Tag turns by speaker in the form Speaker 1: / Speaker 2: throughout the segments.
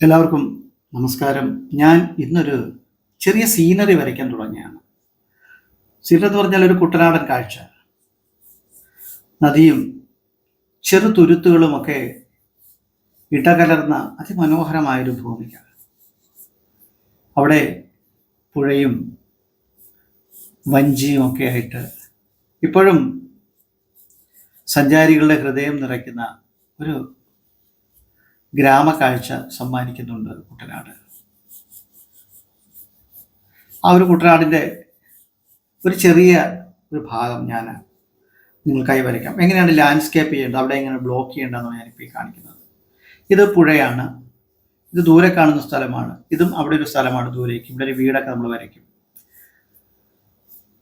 Speaker 1: എല്ലാവർക്കും നമസ്കാരം. ഞാൻ ഇന്നൊരു ചെറിയ സീനറി വരയ്ക്കാൻ തുടങ്ങിയാണ് സീനറി എന്ന് പറഞ്ഞാൽ ഒരു കുട്ടനാടൻ കാഴ്ച. നദിയും ചെറു തുരുത്തുകളുമൊക്കെ ഇടകലർന്ന അതിമനോഹരമായൊരു ഭൂമിക അവിടെ പുഴയും വഞ്ചിയും ഒക്കെ ആയിട്ട് ഇപ്പോഴും സഞ്ചാരികളുടെ ഹൃദയം നിറയ്ക്കുന്ന ഒരു ഗ്രാമക്കാഴ്ച സമ്മാനിക്കുന്നുണ്ട് കുട്ടനാട്. ആ ഒരു കുട്ടനാടിന്റെ ഒരു ചെറിയ ഒരു ഭാഗം ഞാൻ നിങ്ങൾക്കായി വരയ്ക്കാം. എങ്ങനെയാണ് ലാൻഡ്സ്കേപ്പ് ചെയ്യേണ്ടത്? അവിടെ എങ്ങനെ ബ്ലോക്ക് ചെയ്യേണ്ടതെന്ന് ഞാനിപ്പോൾ ഈ കാണിക്കുന്നത്. ഇത് പുഴയാണ്. ഇത് ദൂരെ കാണുന്ന സ്ഥലമാണ്. ഇതും അവിടെ ഒരു സ്ഥലമാണ് ദൂരേക്ക്. ഇവിടെ ഒരു വീടൊക്കെ നമ്മൾ വരയ്ക്കും.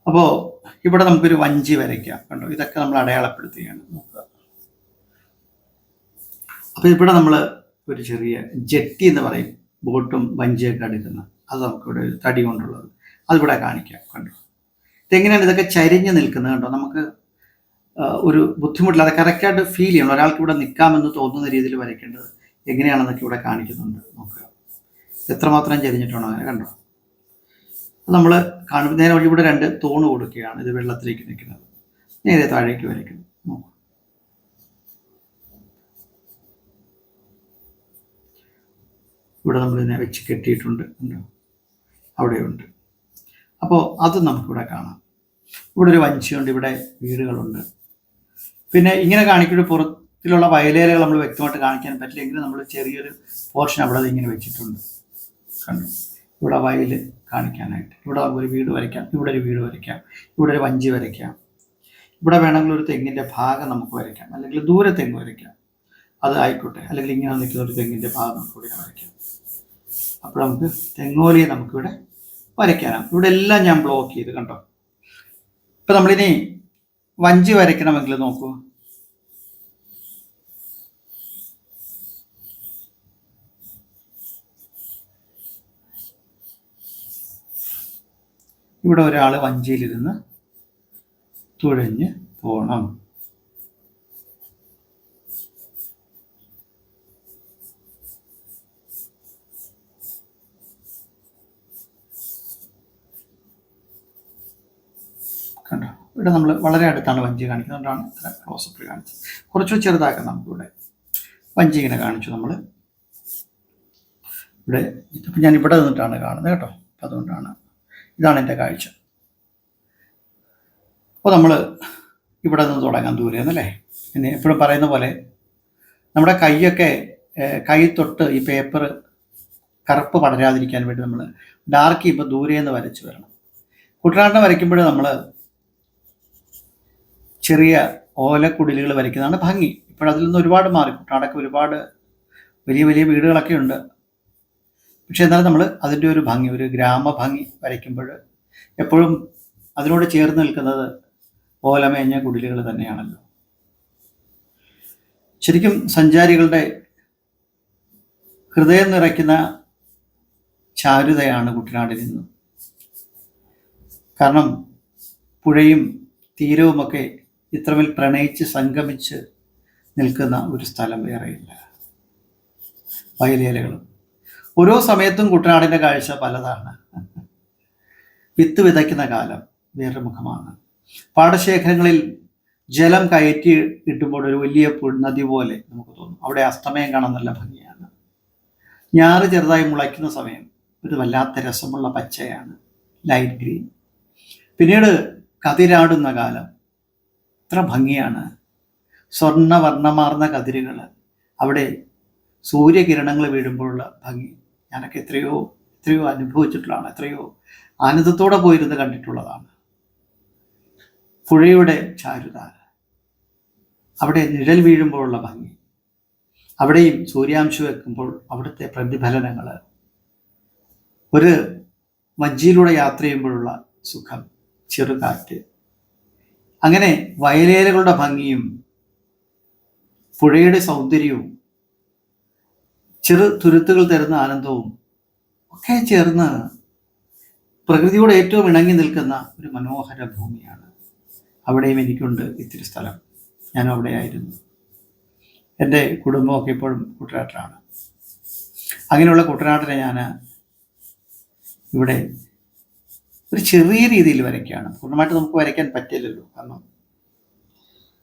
Speaker 1: അപ്പോൾ ഇവിടെ നമുക്കൊരു വഞ്ചി വരയ്ക്കാം. കണ്ടോ? ഇതൊക്കെ നമ്മൾ അടയാളപ്പെടുത്തുകയാണ്. നോക്കുക. അപ്പോൾ ഇവിടെ നമ്മൾ ഒരു ചെറിയ ജെട്ടി എന്ന് പറയും. ബോട്ടും വഞ്ചിയൊക്കെ അടുക്കുന്ന. അത് നമുക്കിവിടെ തടി കൊണ്ടുള്ളത്. അതിവിടെ കാണിക്കാം കണ്ടോ. ഇതെങ്ങനെയാണ് ഇതൊക്കെ ചരിഞ്ഞ് നിൽക്കുന്നത് കണ്ടോ? നമുക്ക് ഒരു ബുദ്ധിമുട്ടില്ല. അത് കറക്റ്റായിട്ട് ഫീൽ ചെയ്യണം. ഒരാൾക്ക് ഇവിടെ നിൽക്കാമെന്ന് തോന്നുന്ന രീതിയിൽ വരയ്ക്കേണ്ടത് എങ്ങനെയാണെന്നൊക്കെ ഇവിടെ കാണിക്കുന്നുണ്ട്. നോക്കുക. എത്രമാത്രം ചരിഞ്ഞിട്ടുണ്ടോ അങ്ങനെ കണ്ടോ? നമ്മൾ കാണുമ്പോൾ നേരെ ഇവിടെ രണ്ട് തൂണ് കൊടുക്കുകയാണ്. ഇത് വെള്ളത്തിലേക്ക് നിൽക്കുന്നത്. നേരെ താഴേക്ക് വരയ്ക്കുന്നു നോക്കുക ഇവിടെ നമ്മൾ ഇതിനെ വെച്ച് കെട്ടിയിട്ടുണ്ട്. അവിടെയുണ്ട്. അപ്പോൾ അത് നമുക്കിവിടെ കാണാം. ഇവിടെ ഒരു വഞ്ചിയുണ്ട് ഇവിടെ വീടുകളുണ്ട്. പിന്നെ ഇങ്ങനെ കാണിക്കുന്ന പുറത്തിലുള്ള വയലേലകൾ നമ്മൾ വ്യക്തമായിട്ട് കാണിക്കാൻ പറ്റില്ല. എങ്കിലും നമ്മൾ ചെറിയൊരു പോർഷൻ അവിടെ ഇങ്ങനെ വെച്ചിട്ടുണ്ട്. കണ്ടു? ഇവിടെ വയൽ കാണിക്കാനായിട്ട്. ഇവിടെ ഒരു വീട് വരയ്ക്കാം. ഇവിടെ ഒരു വീട് വരയ്ക്കാം. ഇവിടെ ഒരു വഞ്ചി വരയ്ക്കാം. ഇവിടെ വേണമെങ്കിൽ ഒരു തെങ്ങിന്റെ ഭാഗം നമുക്ക് വരയ്ക്കാം. അല്ലെങ്കിൽ ദൂരെ തെങ്ങ് വരയ്ക്കാം. അത് ആയിക്കോട്ടെ. അല്ലെങ്കിൽ ഇങ്ങനെ നിൽക്കുന്ന ഒരു തെങ്ങിന്റെ ഭാഗം നമുക്ക് ഇവിടെ വരയ്ക്കാം. അപ്പോൾ നമുക്ക് തെങ്ങോലിയെ നമുക്കിവിടെ വരയ്ക്കാനാണ്. ഇവിടെ എല്ലാം ഞാൻ ബ്ലോക്ക് ചെയ്ത് കണ്ടോ? ഇപ്പം നമ്മളിനി വഞ്ചി വരയ്ക്കണമെങ്കിൽ നോക്കൂ. ഇവിടെ ഒരാൾ വഞ്ചിയിലിരുന്ന് തുഴഞ്ഞ് പോകണം കണ്ടോ? ഇവിടെ നമ്മൾ വളരെ അടുത്താണ് വഞ്ചി കാണിക്കുന്നത്. അതുകൊണ്ടാണ് ഇത്ര ക്ലോസപ്പിൽ കാണിച്ചത്. കുറച്ച് ചെറുതാക്കാം നമുക്കിവിടെ. വഞ്ചി ഇങ്ങനെ കാണിച്ചു നമ്മൾ ഇവിടെ ഇതിപ്പോൾ ഞാൻ ഇവിടെ നിന്നിട്ടാണ് കാണുന്നത് കേട്ടോ. അപ്പം അതുകൊണ്ടാണ്. ഇതാണ് എന്റെ കാഴ്ച. അപ്പോൾ നമ്മൾ ഇവിടെ നിന്ന് തുടങ്ങാൻ ദൂരെ എന്നല്ലേ പിന്നെ എപ്പോഴും പറയുന്ന പോലെ നമ്മുടെ കൈയൊക്കെ കൈ തൊട്ട് ഈ പേപ്പർ കറുപ്പ് പടരാതിരിക്കാൻ വേണ്ടി നമ്മൾ ഡാർക്ക് ചെയ്യുമ്പോൾ ദൂരെ നിന്ന് വരച്ച് വരണം. കുട്ടനാട്ടിനെ വരയ്ക്കുമ്പോൾ നമ്മൾ ചെറിയ ഓലക്കുടിലുകൾ വരയ്ക്കുന്നതാണ് ഭംഗി. ഇപ്പോഴതിൽ നിന്ന് ഒരുപാട് മാറി. കുട്ടനാടൊക്കെ ഒരുപാട് വലിയ വലിയ വീടുകളൊക്കെ ഉണ്ട്. പക്ഷെ എന്നാലും നമ്മൾ അതിന്റെ ഒരു ഭംഗി ഒരു ഗ്രാമഭംഗി വരയ്ക്കുമ്പോൾ എപ്പോഴും അതിനോട് ചേർന്ന് നിൽക്കുന്നത് ഓലമേഞ്ഞ കുടിലുകൾ തന്നെയാണല്ലോ. ശരിക്കും സഞ്ചാരികളുടെ ഹൃദയം നിറയ്ക്കുന്ന ചാരുതയാണ് കുട്ടനാടിൽ നിന്നും കാരണം പുഴയും തീരവുമൊക്കെ ഇത്രമേൽ പ്രണയിച്ച് സംഗമിച്ച് നിൽക്കുന്ന ഒരു സ്ഥലം വേറെയില്ല. വയലേലകളും. ഓരോ സമയത്തും കുട്ടനാടിന്റെ കാഴ്ച പലതാണ്. വിത്ത് വിതയ്ക്കുന്ന കാലം വേറൊരു മുഖമാണ്. പാടശേഖരങ്ങളിൽ ജലം കയറ്റി ഇട്ടുമ്പോൾ ഒരു വലിയ നദി പോലെ നമുക്ക് തോന്നും. അവിടെ അസ്തമയം കാണാൻ നല്ല ഭംഗിയാണ്. ഞാറ് ചെറുതായി മുളയ്ക്കുന്ന സമയം ഒരു വല്ലാത്ത രസമുള്ള പച്ചയാണ് ലൈറ്റ് ഗ്രീൻ. പിന്നീട് കതിരാടുന്ന കാലം. എത്ര ഭംഗിയാണ്. സ്വർണവർണമാർന്ന കതിരുകൾ അവിടെ സൂര്യകിരണങ്ങൾ വീഴുമ്പോഴുള്ള ഭംഗി. ഞാനൊക്കെ എത്രയോ എത്രയോ അനുഭവിച്ചിട്ടുള്ളതാണ്. എത്രയോ ആനന്ദത്തോടെ പോയിരുന്ന് കണ്ടിട്ടുള്ളതാണ്. പുഴയുടെ ചാരുത. അവിടെ നിഴൽ വീഴുമ്പോഴുള്ള ഭംഗി. അവിടെയും സൂര്യാംശം വെക്കുമ്പോൾ അവിടുത്തെ പ്രതിഫലനങ്ങൾ ഒരു വഞ്ചിയിലൂടെ യാത്ര ചെയ്യുമ്പോഴുള്ള സുഖം ചെറുകാറ്റ് അങ്ങനെ വയലേലകളുടെ ഭംഗിയും പുഴയുടെ സൗന്ദര്യവും ചെറു തുരുത്തുകൾ തരുന്ന ആനന്ദവും ഒക്കെ ചേർന്ന് പ്രകൃതിയോട് ഏറ്റവും ഇണങ്ങി നിൽക്കുന്ന ഒരു മനോഹര ഭൂമിയാണ്. അവിടെയും എനിക്കുണ്ട് ഇത്തിരി സ്ഥലം. ഞാൻ അവിടെ ആയിരുന്നു എന്റെ കുടുംബമൊക്കെ ഇപ്പോഴും കുട്ടനാട്ടിലാണ്. അങ്ങനെയുള്ള കുട്ടനാട്ടിനെ ഞാൻ ഇവിടെ ഒരു ചെറിയ രീതിയിൽ വരയ്ക്കുകയാണ്. പൂർണമായിട്ട് നമുക്ക് വരയ്ക്കാൻ പറ്റില്ലല്ലോ. കാരണം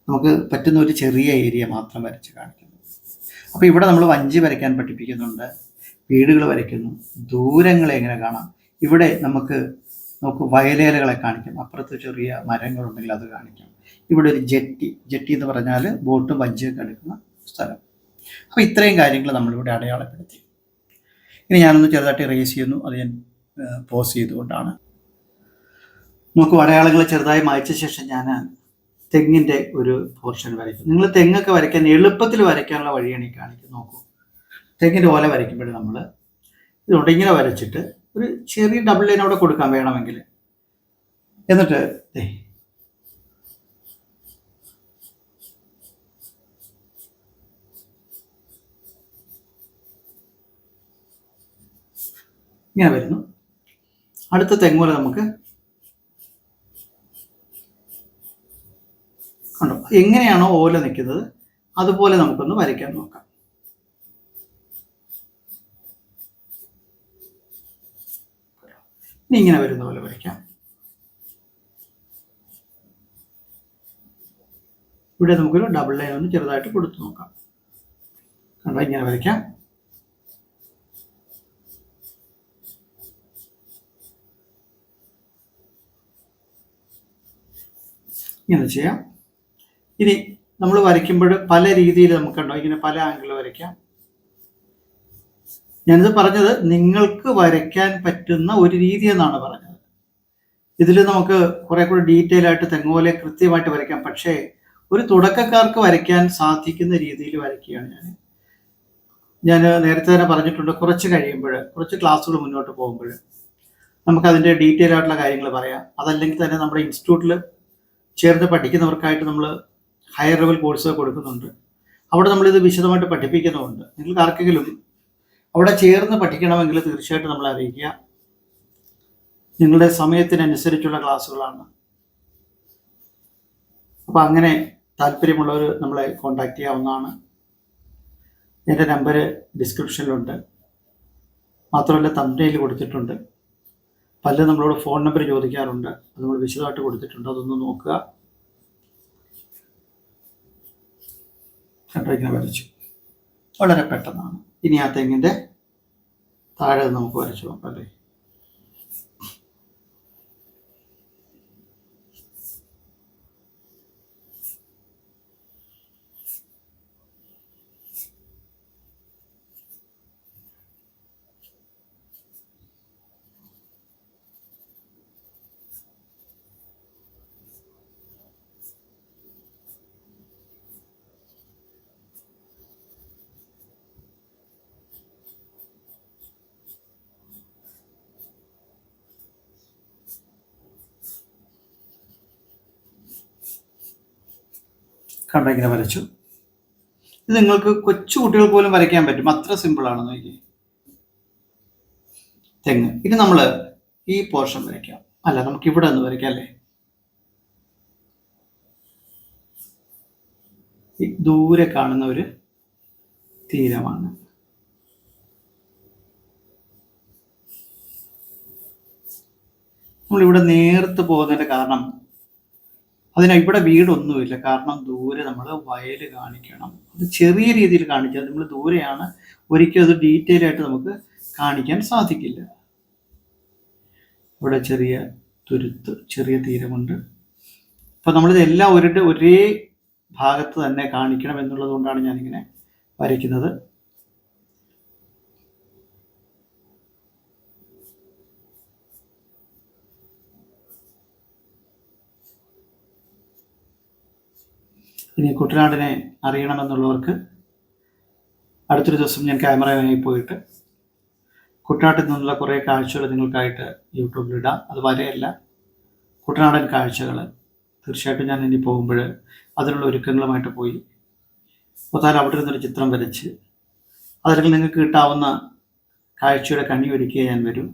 Speaker 1: നമുക്ക് പറ്റുന്ന ഒരു ചെറിയ ഏരിയ മാത്രം വരച്ച് കാണിക്കുന്നു. അപ്പോൾ ഇവിടെ നമ്മൾ വഞ്ചി വരയ്ക്കാൻ പഠിപ്പിക്കുന്നുണ്ട്. വീടുകൾ വരയ്ക്കുന്നു. ദൂരങ്ങളെ എങ്ങനെ കാണാം? ഇവിടെ നമുക്ക് നമുക്ക് വയലേലകളെ കാണിക്കാം. അപ്പുറത്ത് ചെറിയ മരങ്ങളുണ്ടെങ്കിൽ അത് കാണിക്കാം. ഇവിടെ ഒരു ജെട്ടി. ജെട്ടി എന്ന് പറഞ്ഞാൽ ബോട്ടും വഞ്ചിയൊക്കെ എടുക്കുന്ന സ്ഥലം. അപ്പോൾ ഇത്രയും കാര്യങ്ങൾ നമ്മളിവിടെ അടയാളപ്പെടുത്തി. ഇനി ഞാനൊന്ന് ചെറുതായിട്ട് റേസ് ചെയ്യുന്നു. അത് ഞാൻ പോസ് ചെയ്തുകൊണ്ടാണ്. നോക്കൂ അടയാളങ്ങൾ ചെറുതായി മായ്ച്ച ശേഷം ഞാൻ തെങ്ങിന്റെ ഒരു പോർഷൻ വരയ്ക്കും. നിങ്ങൾ തെങ്ങൊക്കെ വരയ്ക്കാൻ എളുപ്പത്തിൽ വരയ്ക്കാനുള്ള വഴിയാണ് ഈ കാണിക്കുന്നത്. നോക്കൂ. തെങ്ങിന്റെ ഓല വരയ്ക്കുമ്പോൾ നമ്മൾ ഇതുകൊണ്ട് ഇങ്ങനെ വരച്ചിട്ട് ഒരു ചെറിയ ഡബിൾ ലൈൻ അവിടെ കൊടുക്കാൻ വേണമെങ്കിൽ. എന്നിട്ട് ഇങ്ങനെ വരുന്നു. അടുത്ത തെങ്ങോല നമുക്ക് കണ്ടോ എങ്ങനെയാണോ ഓല നിൽക്കുന്നത് അതുപോലെ നമുക്കൊന്ന് വരയ്ക്കാൻ നോക്കാം. ഇനി ഇങ്ങനെ വരുന്ന പോലെ വരയ്ക്കാം. ഇവിടെ നമുക്കൊരു ഡബിൾ ലൈൻ ഒന്ന് ചെറുതായിട്ട് കൊടുത്തു നോക്കാം. കണ്ടോ? ഇങ്ങനെ വരയ്ക്കാം. ഇങ്ങനെ ചെയ്യാം. ഇനി നമ്മൾ വരയ്ക്കുമ്പോൾ പല രീതിയിൽ നമുക്കുണ്ടോ ഇങ്ങനെ പല ആംഗിൾ വരയ്ക്കാം. ഞാനിത് പറഞ്ഞത് നിങ്ങൾക്ക് വരയ്ക്കാൻ പറ്റുന്ന ഒരു രീതി എന്നാണ് പറഞ്ഞത്. ഇതിൽ നമുക്ക് കുറെ കൂടി ഡീറ്റെയിൽ ആയിട്ട് തെങ്ങോലെ കൃത്യമായിട്ട് വരയ്ക്കാം. പക്ഷേ ഒരു തുടക്കക്കാർക്ക് വരയ്ക്കാൻ സാധിക്കുന്ന രീതിയിൽ വരയ്ക്കുകയാണ് ഞാൻ ഞാൻ നേരത്തെ തന്നെ പറഞ്ഞിട്ടുണ്ട് കുറച്ച് കഴിയുമ്പോൾ കുറച്ച് ക്ലാസ്സുകൾ മുന്നോട്ട് പോകുമ്പോൾ നമുക്കതിന്റെ ഡീറ്റെയിൽ ആയിട്ടുള്ള കാര്യങ്ങൾ പറയാം. അതല്ലെങ്കിൽ തന്നെ നമ്മുടെ ഇൻസ്റ്റിറ്റ്യൂട്ടിൽ ചേർന്ന് പഠിക്കുന്നവർക്കായിട്ട് നമ്മൾ ഹയർ ലെവൽ കോഴ്സുകൾ കൊടുക്കുന്നുണ്ട്. അവിടെ നമ്മളിത് വിശദമായിട്ട് പഠിപ്പിക്കുന്നുമുണ്ട്. നിങ്ങൾക്ക് ആർക്കെങ്കിലും അവിടെ ചേർന്ന് പഠിക്കണമെങ്കിൽ തീർച്ചയായിട്ടും നമ്മളെ അറിയിക്കുക. നിങ്ങളുടെ സമയത്തിനനുസരിച്ചുള്ള ക്ലാസ്സുകളാണ്. അപ്പോൾ അങ്ങനെ താല്പര്യമുള്ളവർ നമ്മളെ കോണ്ടാക്ട് ചെയ്യാവുന്നതാണ്. എന്റെ നമ്പർ ഡിസ്ക്രിപ്ഷനിലുണ്ട്. മാത്രമല്ല തമ്പനയിൽ കൊടുത്തിട്ടുണ്ട്. പലരും നമ്മളോട് ഫോൺ നമ്പർ ചോദിക്കാറുണ്ട്. അത് നമ്മൾ വിശദമായിട്ട് കൊടുത്തിട്ടുണ്ട്. അതൊന്ന് നോക്കുക. കണ്ടോ ഇങ്ങനെ വരച്ചു വളരെ പെട്ടെന്നാണ്. ഇനി ആ തെങ്ങിന്റെ താഴെ നമുക്ക് വരച്ചു നോക്കാം അല്ലേ? കണ്ടോ ഇങ്ങനെ വരച്ചു. ഇത് നിങ്ങൾക്ക് കൊച്ചു കുട്ടികൾ പോലും വരയ്ക്കാൻ പറ്റും. അത്ര സിമ്പിളാണ് നോക്കി തെങ്ങ്. ഇനി നമ്മൾ ഈ പോർഷൻ വരയ്ക്കാം. അല്ല നമുക്ക് ഇവിടെ നിന്ന് വരയ്ക്കാം അല്ലേ? ദൂരെ കാണുന്ന ഒരു തീരമാണ്. നമ്മളിവിടെ നേർത്ത് പോകുന്നതിന്റെ കാരണം അതിന് ഇവിടെ വീടൊന്നുമില്ല. കാരണം ദൂരെ നമ്മൾ വയൽ കാണിക്കണം. അത് ചെറിയ രീതിയിൽ കാണിച്ചാൽ നമ്മൾ ദൂരെയാണ് ഒരിക്കലും അത് ഡീറ്റെയിൽ ആയിട്ട് നമുക്ക് കാണിക്കാൻ സാധിക്കില്ല. ഇവിടെ ചെറിയ തുരുത്ത് ചെറിയ തീരമുണ്ട്. അപ്പോൾ നമ്മളിത് എല്ലാം ഒരേ ഒരേ ഭാഗത്ത് തന്നെ കാണിക്കണം എന്നുള്ളത് കൊണ്ടാണ് ഞാനിങ്ങനെ വരയ്ക്കുന്നത്. ഇനി കുട്ടനാടിനെ അറിയണമെന്നുള്ളവർക്ക് അടുത്തൊരു ദിവസം ഞാൻ ക്യാമറയുമായി പോയിട്ട് കുട്ടനാട്ടിൽ നിന്നുള്ള കുറേ കാഴ്ചകൾ നിങ്ങൾക്കായിട്ട് യൂട്യൂബിൽ ഇടാം. അത് വരെയല്ല കുട്ടനാടൻ കാഴ്ചകൾ തീർച്ചയായിട്ടും ഞാൻ ഇനി പോകുമ്പോൾ അതിനുള്ള ഒരുക്കങ്ങളുമായിട്ട് പോയി ഒത്താൽ അവിടെ നിന്നൊരു ചിത്രം വരച്ച് അതല്ലെങ്കിൽ നിങ്ങൾക്ക് കിട്ടാവുന്ന കാഴ്ചയുടെ കണ്ണി ഒരുക്കിയേ ഞാൻ വരും.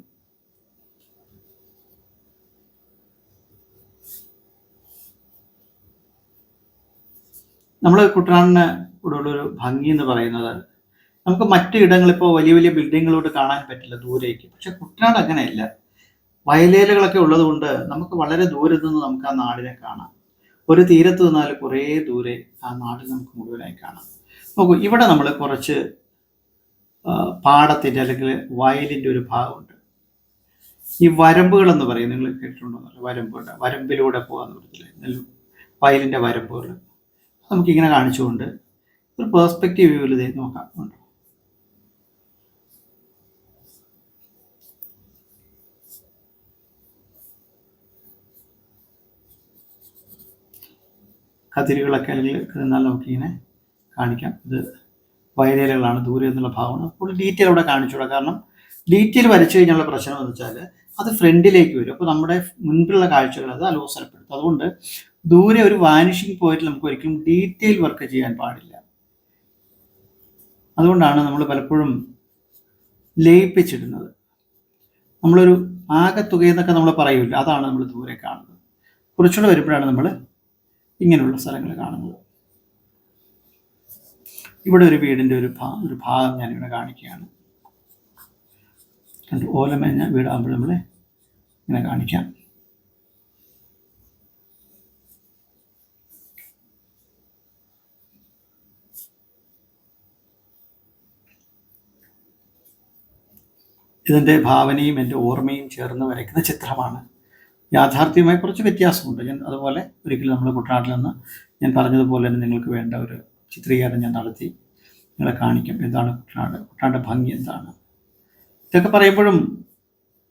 Speaker 1: നമ്മൾ കുട്ടനാടിന് ഇവിടെ ഉള്ളൊരു ഭംഗി എന്ന് പറയുന്നത് നമുക്ക് മറ്റു ഇടങ്ങളിപ്പോൾ വലിയ വലിയ ബിൽഡിങ്ങുകളോട് കാണാൻ പറ്റില്ല ദൂരേക്ക്. പക്ഷെ കുട്ടനാട് അങ്ങനെയല്ല. വയലേലകളൊക്കെ ഉള്ളത് കൊണ്ട് നമുക്ക് വളരെ ദൂരത്തു നിന്ന് നമുക്ക് ആ നാടിനെ കാണാം. ഒരു തീരത്ത് നിന്നാൽ കുറേ ദൂരെ ആ നാട് നമുക്ക് മുഴുവനായി കാണാം. നോക്കൂ ഇവിടെ നമ്മൾ കുറച്ച് പാടത്തിന്റെ അല്ലെങ്കിൽ വയലിന്റെ ഒരു ഭാഗമുണ്ട് ഈ വരമ്പുകൾ എന്ന് പറയും നിങ്ങൾ കേട്ടിട്ടുണ്ടോ. വരമ്പുണ്ട് വരമ്പിലൂടെ പോകാൻ പറഞ്ഞില്ലേ വയലിന്റെ വരമ്പുകൾ. നമുക്കിങ്ങനെ കാണിച്ചുകൊണ്ട് ഒരു പേഴ്സ്പെക്റ്റീവ് വ്യൂവിൽ ഇത് നോക്കാം. കതിരുകളൊക്കെ അല്ലെങ്കിൽ എന്നാൽ നമുക്കിങ്ങനെ കാണിക്കാം. ഇത് വയലേലകളാണ് ദൂരെ എന്നുള്ള ഭാവമാണ് കൂടുതൽ ഡീറ്റെയിൽ അവിടെ കാണിച്ചുകൂടാ. കാരണം ഡീറ്റെയിൽ വരച്ചു കഴിഞ്ഞുള്ള പ്രശ്നം എന്ന് വെച്ചാൽ അത് ഫ്രണ്ടിലേക്ക് വരും. അപ്പോൾ നമ്മുടെ മുൻപിലുള്ള കാഴ്ചകൾ അത് അലോസരപ്പെടുത്തും. അതുകൊണ്ട് ദൂരെ ഒരു വാനിഷിംഗ് പോയിന്റിൽ നമുക്ക് ഒരിക്കലും ഡീറ്റെയിൽ വർക്ക് ചെയ്യാൻ പാടില്ല. അതുകൊണ്ടാണ് നമ്മൾ പലപ്പോഴും ലയിപ്പിച്ചിടുന്നത്. നമ്മളൊരു ആകത്തുകയെന്നൊക്കെ നമ്മൾ പറയില്ല അതാണ് നമ്മൾ ദൂരെ കാണുന്നത്. കുറച്ചുകൂടെ വരുമ്പോഴാണ് നമ്മൾ ഇങ്ങനെയുള്ള സ്ഥലങ്ങൾ കാണുന്നത്. ഇവിടെ ഒരു വീടിന്റെ ഒരു ഭാ ഒരു ഭാഗം ഞാനിവിടെ കാണിക്കുകയാണ്. ഓലമേഞ്ഞ വീടാകുമ്പോൾ നമ്മൾ ഇങ്ങനെ കാണിക്കാം. ഇതിന്റെ ഭാവനയും എന്റെ ഓർമ്മയും ചേർന്ന് വരയ്ക്കുന്ന ചിത്രമാണ്. യാഥാർത്ഥ്യമായി കുറച്ച് വ്യത്യാസമുണ്ട്. ഞാൻ അതുപോലെ ഒരിക്കലും നമ്മൾ കുട്ടനാട്ടിൽ നിന്ന് ഞാൻ പറഞ്ഞതുപോലെ തന്നെ നിങ്ങൾക്ക് വേണ്ട ഒരു ചിത്രീകരണം ഞാൻ നടത്തി. നിങ്ങളെ കാണിക്കും എന്താണ് കുട്ടനാട് കുട്ടനാട് ഭംഗി എന്താണ്. ഇതൊക്കെ പറയുമ്പോഴും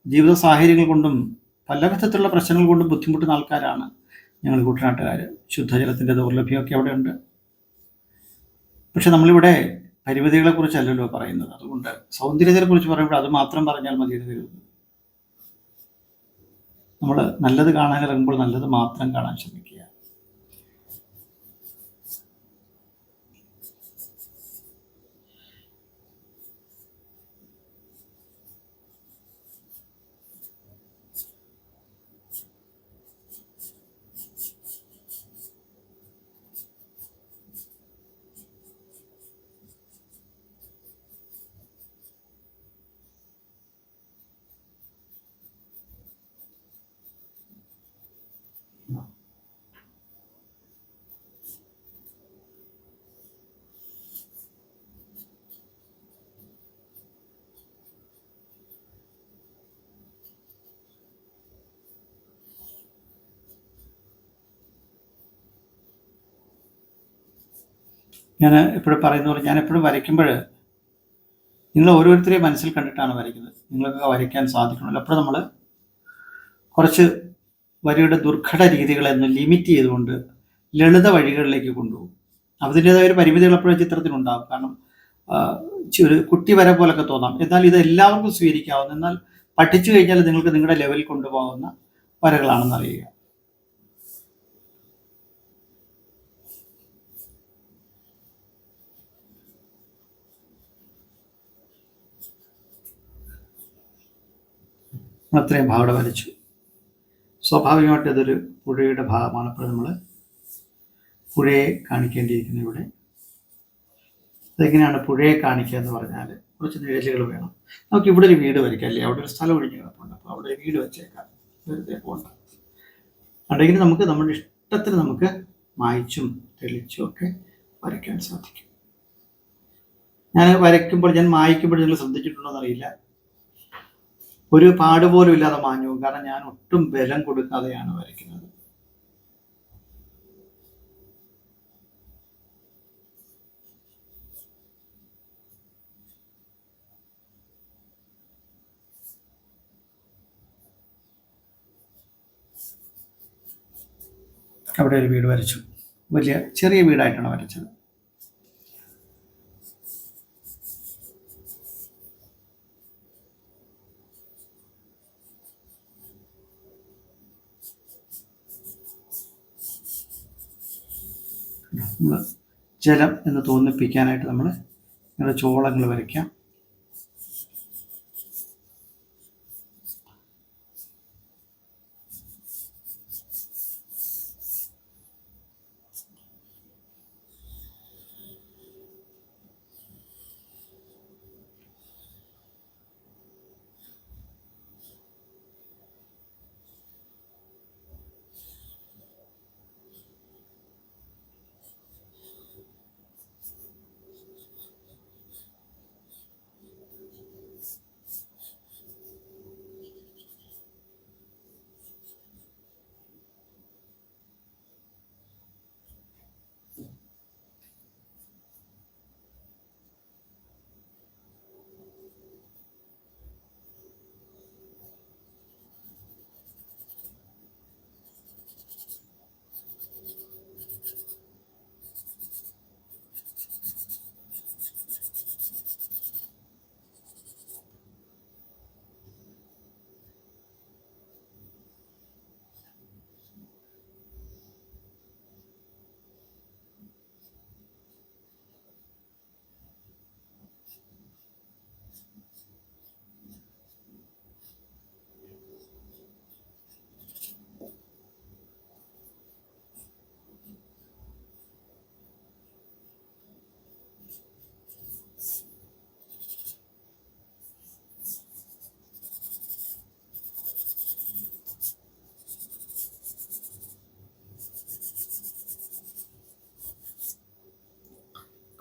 Speaker 1: ജീവിത സാഹചര്യങ്ങൾ കൊണ്ടും പല വിധത്തിലുള്ള പ്രശ്നങ്ങൾ കൊണ്ടും ബുദ്ധിമുട്ടുന്ന ആൾക്കാരാണ് ഞങ്ങൾ കുട്ടനാട്ടുകാർ ശുദ്ധജലത്തിന്റെ ദൗർലഭ്യമൊക്കെ അവിടെയുണ്ട്. പക്ഷെ നമ്മളിവിടെ പരിമിതികളെ കുറിച്ചല്ലല്ലോ പറയുന്നത്. അതുകൊണ്ട് സൗന്ദര്യത്തെ കുറിച്ച് പറയുമ്പോൾ അത് മാത്രം പറഞ്ഞാൽ മതി എന്ന് നമ്മൾ നല്ലത് കാണാൻ ഇറങ്ങുമ്പോൾ നല്ലത് മാത്രം കാണാൻ ശ്രമിക്കുക. ഞാൻ എപ്പോഴും പറയുന്ന പോലെ ഞാൻ എപ്പോഴും വരയ്ക്കുമ്പോൾ നിങ്ങൾ ഓരോരുത്തരെയും മനസ്സിൽ കണ്ടിട്ടാണ് വരയ്ക്കുന്നത്. നിങ്ങൾക്ക് വരയ്ക്കാൻ സാധിക്കണമല്ലോ. അപ്പോൾ നമ്മൾ കുറച്ച് വരിയുടെ ദുർഘട രീതികളെ ഒന്ന് ലിമിറ്റ് ചെയ്തുകൊണ്ട് ലളിത വഴികളിലേക്ക് കൊണ്ടുപോകും. അതിന്റെതായ ഒരു പരിമിതികൾ എപ്പോഴും ചിത്രത്തിനുണ്ടാകും കാരണം ഒരു കുട്ടി വര പോലൊക്കെ തോന്നാം. എന്നാൽ ഇത് എല്ലാവർക്കും സ്വീകരിക്കാവുന്ന എന്നാൽ പഠിച്ചു കഴിഞ്ഞാൽ നിങ്ങൾക്ക് നിങ്ങളുടെ ലെവലിൽ കൊണ്ടുപോകുന്ന വരകളാണെന്ന് അറിയുക. അത്രയും ഭാവട വരച്ചു സ്വാഭാവികമായിട്ട് ഇതൊരു പുഴയുടെ ഭാഗമാണ് അപ്പോൾ നമ്മൾ പുഴയെ കാണിക്കേണ്ടിയിരിക്കുന്നത് ഇവിടെ. അതെങ്ങനെയാണ് പുഴയെ കാണിക്കുക എന്ന് പറഞ്ഞാൽ കുറച്ച് നിഴലുകൾ വേണം. നമുക്ക് ഇവിടെ ഒരു വീട് വരയ്ക്കാം അല്ലേ അവിടെ ഒരു സ്ഥലം ഒഴിഞ്ഞ് കിടപ്പുണ്ട്. അപ്പോൾ അവിടെ വീട് വെച്ചേക്കാം. വെറുതെ പോകണ്ട അല്ലെങ്കിൽ നമുക്ക് നമ്മുടെ ഇഷ്ടത്തിന് നമുക്ക് മായ്ച്ചും തെളിച്ചും ഒക്കെ വരയ്ക്കാൻ സാധിക്കും. ഞാൻ വരയ്ക്കുമ്പോൾ ഞാൻ മായ്ക്കുമ്പോൾ നിങ്ങൾ ശ്രദ്ധിച്ചിട്ടുണ്ടോ എന്നറിയില്ല. ഒരു പാട് പോലും ഇല്ലാതെ മാഞ്ഞു. കാരണം ഞാൻ ഒട്ടും ബലം കൊടുക്കാതെയാണ് വരയ്ക്കുന്നത്. അവിടെ ഒരു വീട് വരച്ചു. വലിയ ചെറിയ വീടായിട്ടാണ് വരച്ചത്. നമ്മൾ ജലം എന്ന് തോന്നിപ്പിക്കാനായിട്ട് നമ്മൾ ഇങ്ങനെ ചോളങ്ങൾ വരയ്ക്കാം.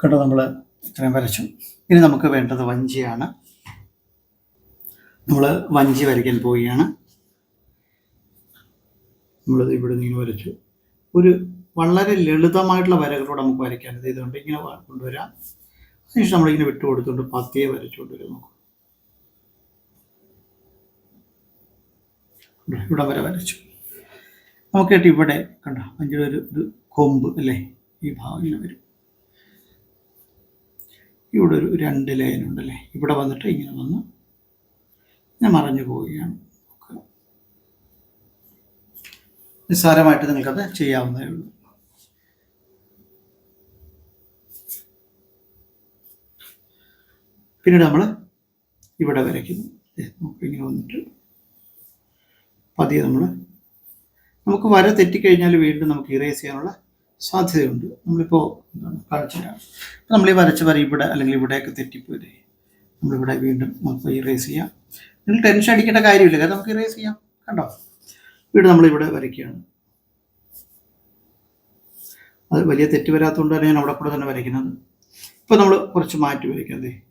Speaker 1: കേട്ടോ നമ്മൾ ഇത്രയും വരച്ചു. ഇനി നമുക്ക് വേണ്ടത് വഞ്ചിയാണ്. നമ്മൾ വഞ്ചി വരയ്ക്കാൻ പോവുകയാണ്. നമ്മൾ ഇവിടെ നിന്ന് വരച്ചു. ഒരു വളരെ ലളിതമായിട്ടുള്ള വരകളോട് നമുക്ക് വരയ്ക്കാൻ ഇതുകൊണ്ട് ഇങ്ങനെ കൊണ്ടുവരാം. അതിനുശേഷം നമ്മളിങ്ങനെ വിട്ടു കൊടുത്തുകൊണ്ട് പത്തിയെ വരച്ചുകൊണ്ട് വരും നമുക്ക്. ഇവിടെ- വരെ വരച്ചു. നമുക്കായിട്ട് ഇവിടെ കണ്ടോ? അതിന്റെ ഒരു കൊമ്പ് അല്ലേ? ഈ ഭാഗം ഇങ്ങനെ വരും. ഇവിടെ ഒരു രണ്ട് ലൈൻ ഉണ്ടല്ലേ? ഇവിടെ വന്നിട്ട് ഇങ്ങനെ വന്ന് ഞാൻ മറഞ്ഞു പോവുകയാണ്. നിസ്സാരമായിട്ട് നിങ്ങൾക്കത് ചെയ്യാവുന്നതേ ഉള്ളൂ. പിന്നീട് നമ്മൾ ഇവിടെ വരയ്ക്കുന്നു. നമുക്ക് ഇങ്ങനെ വന്നിട്ട് പതിയെ നമ്മൾ നമുക്ക് വര തെറ്റിക്കഴിഞ്ഞാൽ വീണ്ടും നമുക്ക് ഇറേസ് ചെയ്യാനുള്ള സാധ്യതയുണ്ട്. നമ്മളിപ്പോൾ എന്താണ് കാണിച്ചുതരാം അപ്പോൾ നമ്മൾ ഈ വരച്ച വര ഇവിടെ അല്ലെങ്കിൽ ഇവിടെയൊക്കെ തെറ്റിപ്പോയില്ലേ? നമ്മളിവിടെ വീണ്ടും നമുക്ക് ഇറേസ് ചെയ്യാം. നിങ്ങൾ ടെൻഷൻ അടിക്കേണ്ട കാര്യമില്ല. കാരണം നമുക്ക് ഇറേസ് ചെയ്യാം. കണ്ടോ? വീട് നമ്മളിവിടെ വരയ്ക്കുകയാണ്. അത് വലിയ തെറ്റ് വരാത്തതുകൊണ്ട് തന്നെ ഞാൻ അവിടെ കൂടെ തന്നെ വരയ്ക്കുന്നത്. ഇപ്പോൾ നമ്മൾ കുറച്ച് മാറ്റി വരയ്ക്കാം. അതെ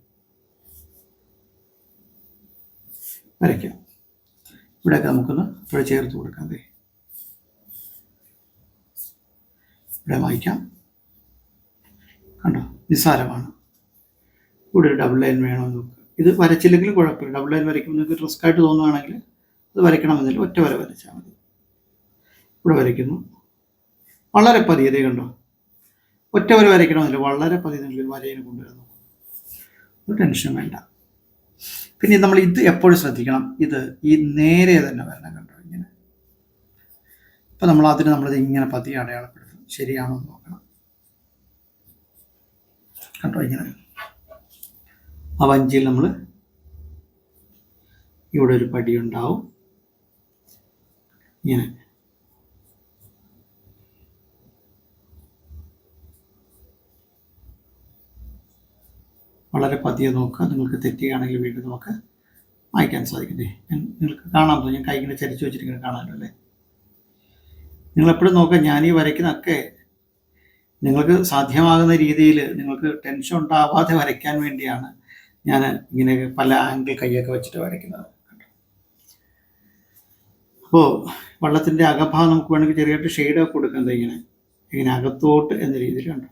Speaker 1: വരയ്ക്കാം. ഇവിടെയൊക്കെ നമുക്കൊന്ന് ഇവിടെ ചേർത്ത് കൊടുക്കാം. ദേ. ഇവിടെ വായിക്കാം കണ്ടോ? നിസ്സാരമാണ്. ഇവിടെ ഒരു ഡബിൾ ലൈൻ വേണമെന്ന് നോക്കുക ഇത് വരച്ചില്ലെങ്കിലും കുഴപ്പമില്ല. ഡബിൾ ലൈൻ വരയ്ക്കുമ്പോൾ നിങ്ങൾക്ക് റിസ്ക് ആയിട്ട് തോന്നുകയാണെങ്കിൽ അത് വരയ്ക്കണമെന്നില്ല. ഒറ്റ വര വരച്ചാൽ മതി. ഇവിടെ വരയ്ക്കുന്നു. വളരെ പതിയെ കണ്ടോ? ഒറ്റ വര വരയ്ക്കണമെന്നില്ല. വളരെ പതിയതെങ്കിൽ ഒരു വരയിനെ കൊണ്ടുവരുന്നു. ഒരു ടെൻഷൻ വേണ്ട. പിന്നെ നമ്മൾ ഇത് എപ്പോഴും ശ്രദ്ധിക്കണം. ഇത് ഈ നേരെ തന്നെ വരണം കണ്ടോ? ഇങ്ങനെ. ഇപ്പം നമ്മൾ അതിന് നമ്മളിത് ഇങ്ങനെ പതിയെ അടയാളപ്പെടുത്തും. ശരിയാണോ എന്ന് നോക്കണം. കണ്ടോ ഇങ്ങനെ? ആ വഞ്ചിയിൽ നമ്മൾ ഇവിടെ ഒരു പടി ഉണ്ടാവും. ഇങ്ങനെ. വളരെ പതിയെ നോക്കുക. നിങ്ങൾക്ക് തെറ്റുകയാണെങ്കിൽ വീണ്ടും നമുക്ക് വായിക്കാൻ സാധിക്കണ്ടേ നിങ്ങൾക്ക് കാണാൻ തോന്നും. ഞാൻ കൈ ഇങ്ങനെ ചരിച്ചു കാണാമല്ലോ അല്ലേ നിങ്ങളെപ്പോഴും നോക്കുക ഞാൻ ഈ വരയ്ക്കുന്നതൊക്കെ നിങ്ങൾക്ക് സാധ്യമാകുന്ന രീതിയിൽ നിങ്ങൾക്ക് ടെൻഷൻ ഉണ്ടാവാതെ വരയ്ക്കാൻ വേണ്ടിയാണ് ഞാൻ ഇങ്ങനെ പല ആംഗിൾ കൈയൊക്കെ വെച്ചിട്ട് വരയ്ക്കുന്നത്. അപ്പോൾ വള്ളത്തിന്റെ അകഭാഗം നമുക്ക് വേണമെങ്കിൽ ചെറിയായിട്ട് ഷെയ്ഡൊക്കെ കൊടുക്കുന്നത് ഇങ്ങനെ. ഇങ്ങനെ അകത്തോട്ട് എന്ന രീതിയിലുണ്ട്.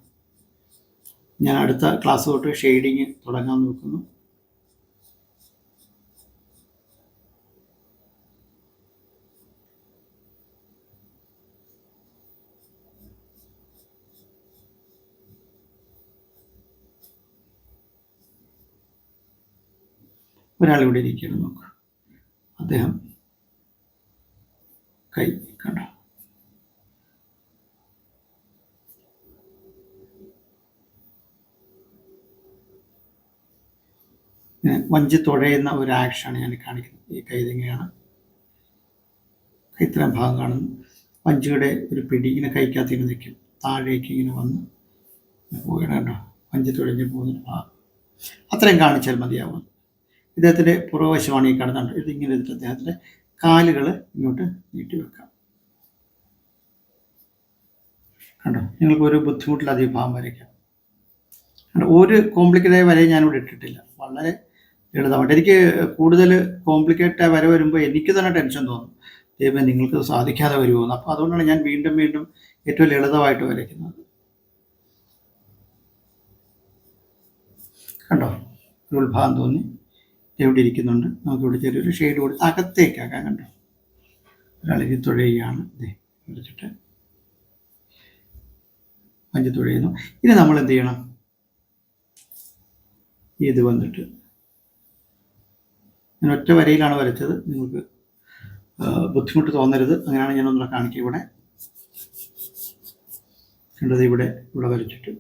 Speaker 1: ഞാൻ അടുത്ത ക്ലാസ് തൊട്ട് ഷെയ്ഡിങ് തുടങ്ങാൻ നോക്കുന്നു. ഒരാൾ ഇവിടെ ഇരിക്കുകയാണ് നോക്കുക അദ്ദേഹം കൈ കണ്ട? വഞ്ചി തുഴയുന്ന ഒരു ആക്ഷനാണ് ഞാൻ കാണിക്കുന്നത്. ഈ കൈ ഇത്തരം ഭാഗം കാണുന്നു വഞ്ചിയുടെ ഒരു പിടി ഇങ്ങനെ കൈക്കകത്ത് ഇങ്ങനെ നിൽക്കും. താഴേക്ക് ഇങ്ങനെ വന്ന് പോകണം കേട്ടോ വഞ്ചി തുഴഞ്ഞ് പോകുന്ന ഭാഗം. അത്രയും കാണിച്ചാൽ മതിയാവും ഇദ്ദേഹത്തിന്റെ പുറവശമാണ് ഈ കാണുന്നുണ്ട് ഇത് ഇങ്ങനെ എടുത്ത് അദ്ദേഹത്തിന്റെ കാലുകൾ ഇങ്ങോട്ട് നീട്ടി വെക്കാം. കണ്ടോ? നിങ്ങൾക്ക് ഒരു ബുദ്ധിമുട്ടില്ലാതെ ഈ ഭാഗം വരയ്ക്കാം ഒരു കോംപ്ലിക്കേറ്റായ വരയും ഞാനിവിടെ ഇട്ടിട്ടില്ല. വളരെ ലളിതമായിട്ട്. എനിക്ക് കൂടുതൽ കോംപ്ലിക്കേറ്റഡ് ആയ വര വരുമ്പോൾ എനിക്ക് തന്നെ ടെൻഷൻ തോന്നും. ദൈവം നിങ്ങൾക്ക് സാധിക്കാതെ വരുമോ അപ്പോൾ അതുകൊണ്ടാണ് ഞാൻ വീണ്ടും വീണ്ടും ഏറ്റവും ലളിതമായിട്ട് വരയ്ക്കുന്നത്. കണ്ടോ? ഉത്ഭാവം തോന്നി. എവിടെ ഇരിക്കുന്നുണ്ട്. നമുക്കിവിടെ ചെറിയൊരു ഷെയ്ഡ് കൊടുത്ത് അകത്തേക്കാക്കാൻ കണ്ടോ? ഒരാളിരി തുഴയുകയാണ്. ഇതേ അഞ്ച് തുഴയുന്നു. ഇനി നമ്മൾ എന്ത് ചെയ്യണം? ഇത് വന്നിട്ട് ഞാൻ ഒറ്റ വരയിലാണ് വരച്ചത്. നിങ്ങൾക്ക് ബുദ്ധിമുട്ട് തോന്നരുത്. അങ്ങനെയാണ് ഞാനൊന്നുകൂടെ കാണിക്കുക ഇവിടെ. കണ്ടത് ഇവിടെ ഇവിടെ വരച്ചിട്ട്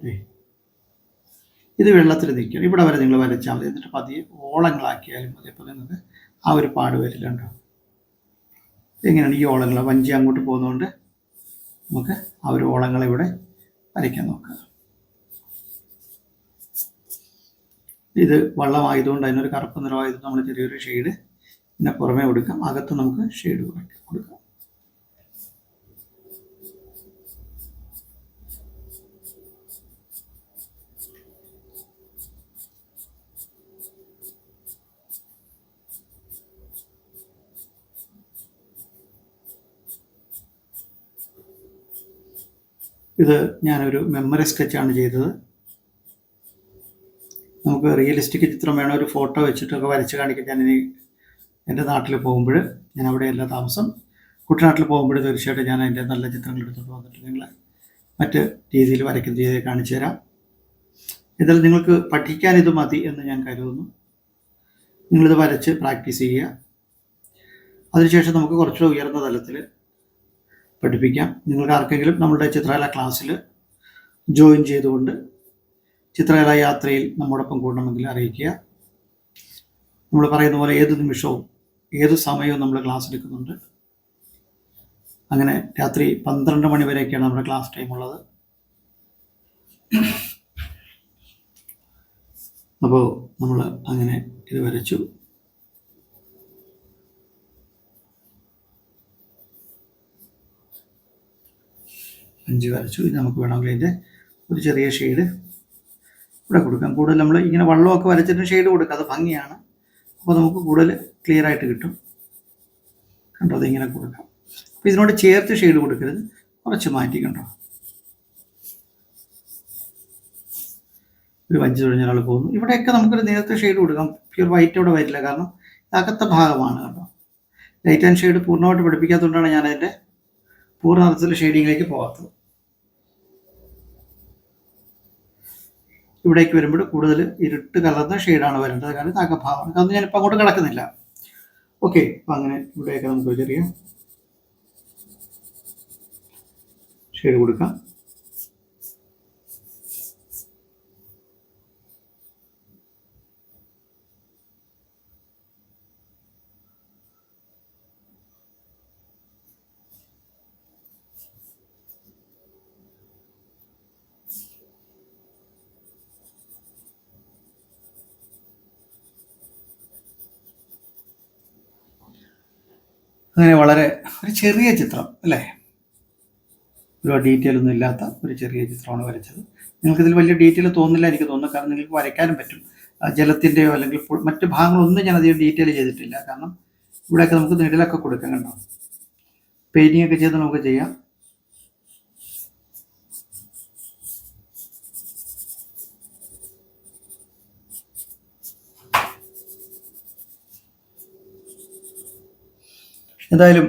Speaker 1: ഇത് വെള്ളത്തിൽ നിൽക്കും. ഇവിടെ വരെ നിങ്ങൾ വരച്ചാൽ മതി. എന്നിട്ട് പതിയെ ഓളങ്ങളാക്കിയാലും മതി. അപ്പോൾ നിങ്ങൾക്ക് ആ ഒരു പാട് വരില്ലുണ്ടോ എങ്ങനെയാണ് ഈ ഓളങ്ങൾ. വഞ്ചി അങ്ങോട്ട് പോകുന്നതുകൊണ്ട് നമുക്ക് ആ ഒരു ഓളങ്ങൾ ഇവിടെ വരയ്ക്കാൻ നോക്കാം. ഇത് വള്ളമായതുകൊണ്ട് അതിനൊരു കറുപ്പ് നിറമായതുകൊണ്ട് നമ്മൾ ചെറിയൊരു ഷെയ്ഡ് പിന്നെ പുറമേ കൊടുക്കാം. അകത്ത് നമുക്ക് ഷെയ്ഡ് കൊടുക്കാം. ഇത് ഞാനൊരു മെമ്മറി സ്കെച്ചാണ് ചെയ്തത്. നമുക്ക് റിയലിസ്റ്റിക് ചിത്രം വേണം ഒരു ഫോട്ടോ വെച്ചിട്ടൊക്കെ വരച്ച് കാണിക്കാൻ ഞാനിനി എന്റെ നാട്ടിൽ പോകുമ്പോൾ ഞാൻ അവിടെയല്ല താമസം. കുട്ടനാട്ടിൽ പോകുമ്പോൾ തീർച്ചയായിട്ടും ഞാൻ അതിന്റെ നല്ല ചിത്രങ്ങൾ എടുത്തിട്ട് വന്നിട്ട് നിങ്ങളെ മറ്റ് രീതിയിൽ വരയ്ക്കുന്ന രീതിയിൽ കാണിച്ചു തരാം. ഇതിൽ നിങ്ങൾക്ക് പഠിക്കാൻ ഇത് മതി എന്ന് ഞാൻ കരുതുന്നു. നിങ്ങളിത് വരച്ച് പ്രാക്ടീസ് ചെയ്യുക. അതിനുശേഷം നമുക്ക് കുറച്ചുകൂടെ ഉയർന്ന തലത്തിൽ പഠിപ്പിക്കാം. നിങ്ങൾക്ക് ആർക്കെങ്കിലും നമ്മുടെ ചിത്രകല ക്ലാസ്സിൽ ജോയിൻ ചെയ്തുകൊണ്ട് ചിത്രകലാ യാത്രയിൽ നമ്മോടൊപ്പം കൂടണമെങ്കിൽ അറിയിക്കുക. നമ്മൾ പറയുന്ന പോലെ ഏത് നിമിഷവും ഏത് സമയവും നമ്മൾ ക്ലാസ് എടുക്കുന്നുണ്ട്. അങ്ങനെ രാത്രി പന്ത്രണ്ട് മണി വരെയൊക്കെയാണ് നമ്മുടെ ക്ലാസ് ടൈം ഉള്ളത്. അപ്പോൾ നമ്മൾ അങ്ങനെ ഇത് വരച്ചു. അഞ്ച് വരച്ചു. ഇത് നമുക്ക് വേണമെങ്കിൽ ഇതിന്റെ ഒരു ചെറിയ ഷെയ്ഡ് ഇവിടെ കൊടുക്കാം. കൂടുതൽ നമ്മൾ ഇങ്ങനെ വള്ളമൊക്കെ വരച്ചിട്ട് ഷെയ്ഡ് കൊടുക്കാം അത് ഭംഗിയാണ്. അപ്പോൾ നമുക്ക് കൂടുതൽ ക്ലിയർ ആയിട്ട് കിട്ടും. കണ്ടോ? അതിങ്ങനെ കൊടുക്കാം. അപ്പോൾ ഇതിനോട് ചേർത്ത് ഷെയ്ഡ് കൊടുക്കരുത്. കുറച്ച് മാറ്റി കണ്ടോ? ഒരു വഞ്ചി തുഴഞ്ഞ ഒരാൾ പോകുന്നു. ഇവിടെയൊക്കെ നമുക്കൊരു നേരത്തെ ഷെയ്ഡ് കൊടുക്കാം. പ്യൂർ വൈറ്റ് അവിടെ വരില്ല. കാരണം അകത്ത ഭാഗമാണ് കേട്ടോ ലൈറ്റ് ആൻഡ് ഷെയ്ഡ് പൂർണമായിട്ട് പഠിപ്പിക്കാത്തതുകൊണ്ടാണ് ഞാനതിന്റെ പൂർണ അർത്ഥത്തിൽ ഷെയ്ഡിങ്ങിലേക്ക് പോകാത്തത്. ഇവിടേക്ക് വരുമ്പോൾ കൂടുതൽ ഇരുട്ട് കലർന്ന ഷെയ്ഡാണ് വരേണ്ടത് കാരണം ഇത് അകഭാവമാണ് അതൊന്നും ഞാനിപ്പോൾ അങ്ങോട്ട് കിടക്കുന്നില്ല. ഓക്കെ അപ്പം അങ്ങനെ ഇവിടെയൊക്കെ നമുക്ക് ചെറിയ ഷെയ്ഡ് കൊടുക്കാം. അങ്ങനെ വളരെ ഒരു ചെറിയ ചിത്രം അല്ലേ? ഒരുപാട് ഡീറ്റെയിൽ ഒന്നും ഇല്ലാത്ത ഒരു ചെറിയ ചിത്രമാണ് വരച്ചത്. നിങ്ങൾക്കിതിൽ വലിയ ഡീറ്റെയിൽ തോന്നില്ല എനിക്ക് തോന്നുന്നു. കാരണം നിങ്ങൾക്ക് വരയ്ക്കാനും പറ്റും. ജലത്തിന്റെയോ അല്ലെങ്കിൽ മറ്റു ഭാഗങ്ങളൊന്നും ഞാൻ അധികം ഡീറ്റെയിൽ ചെയ്തിട്ടില്ല. കാരണം ഇവിടെയൊക്കെ നമുക്ക് നിഴലൊക്കെ കൊടുക്കാൻ കണ്ടോ? പെയിന്റിങ് ഒക്കെ ചെയ്ത് നമുക്ക് ചെയ്യാം. എന്തായാലും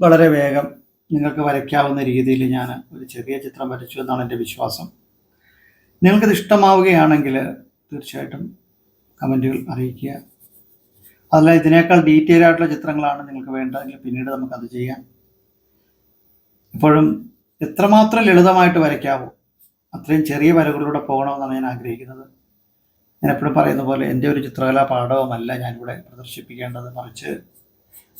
Speaker 1: വളരെ വേഗം നിങ്ങൾക്ക് വരയ്ക്കാവുന്ന രീതിയിൽ ഞാൻ ഒരു ചെറിയ ചിത്രം വരച്ചു എന്നാണ് എന്റെ വിശ്വാസം. നിങ്ങൾക്കിത് ഇഷ്ടമാവുകയാണെങ്കിൽ തീർച്ചയായിട്ടും കമന്റുകൾ അറിയിക്കുക. അതല്ല ഇതിനേക്കാൾ ഡീറ്റെയിൽ ആയിട്ടുള്ള ചിത്രങ്ങളാണ് നിങ്ങൾക്ക് വേണ്ടതെങ്കിൽ പിന്നീട് നമുക്കത് ചെയ്യാം. ഇപ്പോഴും എത്രമാത്രം ലളിതമായിട്ട് വരയ്ക്കാവോ അത്രയും ചെറിയ വരകളിലൂടെ പോകണമെന്നാണ് ഞാൻ ആഗ്രഹിക്കുന്നത്. ഞാൻ എപ്പോഴും പറയുന്ന പോലെ എന്റെ ഒരു ചിത്രകലാ പാഠവുമല്ല ഞാനിവിടെ പ്രദർശിപ്പിക്കേണ്ടത്. മറിച്ച്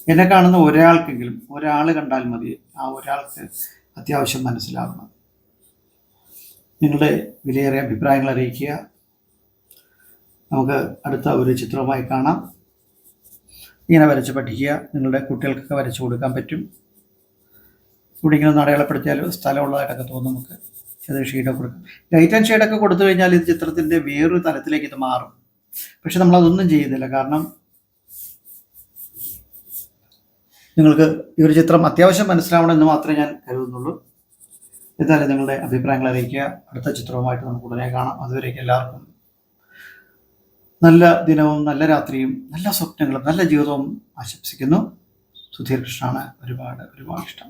Speaker 1: എന്നെ കാണുന്ന ഒരാൾക്കെങ്കിലും ഒരാൾ കണ്ടാൽ മതി. ആ ഒരാൾക്ക് അത്യാവശ്യം മനസ്സിലാവണം. നിങ്ങളുടെ വിലയേറിയ അഭിപ്രായങ്ങൾ അറിയിക്കുക. നമുക്ക് അടുത്ത ഒരു ചിത്രവുമായി കാണാം. ഇങ്ങനെ വരച്ച് പഠിക്കുക. നിങ്ങളുടെ കുട്ടികൾക്കൊക്കെ വരച്ചു കൊടുക്കാൻ പറ്റും. ഇവിടെ ഇങ്ങനെ ഒന്ന് അടയാളപ്പെടുത്തിയാൽ സ്ഥലമുള്ളതായിട്ടൊക്കെ തോന്നും നമുക്ക്. ചെറിയ ഷെയ്ഡൊക്കെ കൊടുക്കും. ലൈറ്റ് ആൻഡ് ഷെയ്ഡൊക്കെ കൊടുത്തു കഴിഞ്ഞാൽ ഇത് ചിത്രത്തിന്റെ വേറൊരു തലത്തിലേക്ക് ഇത് മാറും. പക്ഷെ നമ്മളതൊന്നും ചെയ്യുന്നില്ല. കാരണം നിങ്ങൾക്ക് ഈ ഒരു ചിത്രം അത്യാവശ്യം മനസ്സിലാവണം എന്ന് മാത്രമേ ഞാൻ കരുതുന്നുള്ളൂ. എന്തായാലും നിങ്ങളുടെ അഭിപ്രായങ്ങൾ അറിയിക്കുക. അടുത്ത ചിത്രവുമായിട്ട് നമുക്ക് ഉടനെ കാണാം. അതുവരേക്കും എല്ലാവർക്കും നല്ല ദിനവും നല്ല രാത്രിയും നല്ല സ്വപ്നങ്ങളും നല്ല ജീവിതവും ആശംസിക്കുന്നു. സുധീർ കൃഷ്ണാണ് ഒരുപാട് ഒരുപാട് ഇഷ്ടം.